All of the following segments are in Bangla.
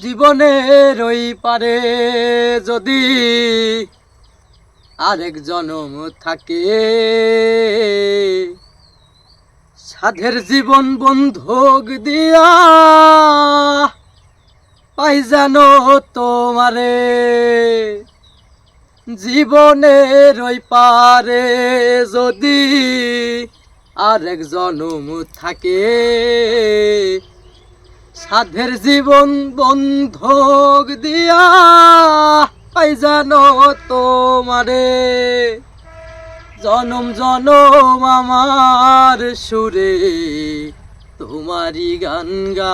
জীবনের ওই পারে যদি আরেক জনম থাকে। সাধের জীবন বন্ধক দিয়া পাই জানো তোমারে। জীবনের ওই পারে যদি আরেক জনম থাকে। সাধের জীবন বন্ধক দিয়া পাই জানো তোমারে। জনম জনম আমার সুরে, তোমারই গান গাই।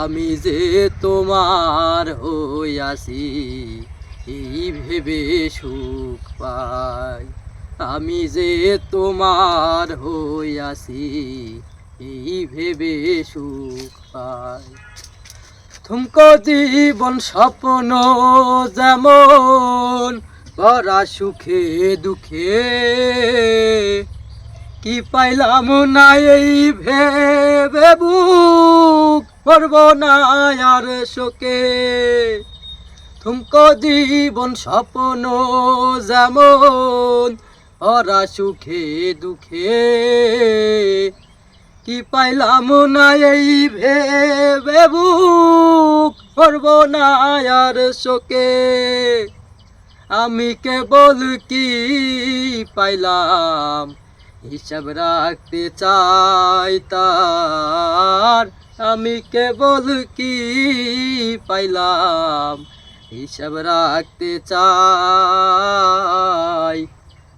আমি যে তোমার হইয়াছি এই ভেবে সুখ পাই। আমি যে তোমার হইয়াছি এই ভেবে সুখ পাই থুমকো জীবন স্বপ্ন যেমন করা সুখে, দুঃখে। কি পাইলাম না এই ভেবে বুক করব না আর শোকে। থুমকো জীবন স্বপ্ন যেমন ওরা সুখে, দুঃখে। কি পাইলাম না এই ভেবে বুক করব না আর শোকে। আমি কেবল কি পাইলাম? হিসাব রাখতে চাই তার। আমি কেবল কি পাইলাম? হিসাব রাখতে চাই।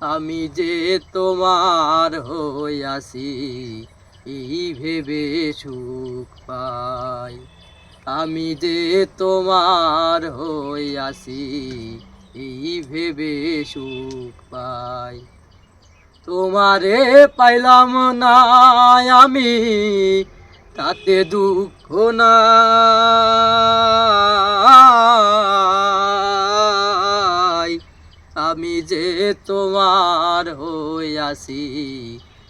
আমি যে তোমার হইয়াছি এই ভেবে সুখ পাই। আমি যে তোমার হইয়াছি এই ভেবে সুখ পাই। তোমারে পাইলাম না আমি, তাতে দুঃখ নাই। আমি যে তোমার হইয়াছি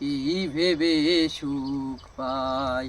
এই ভেবে সুখ পাই।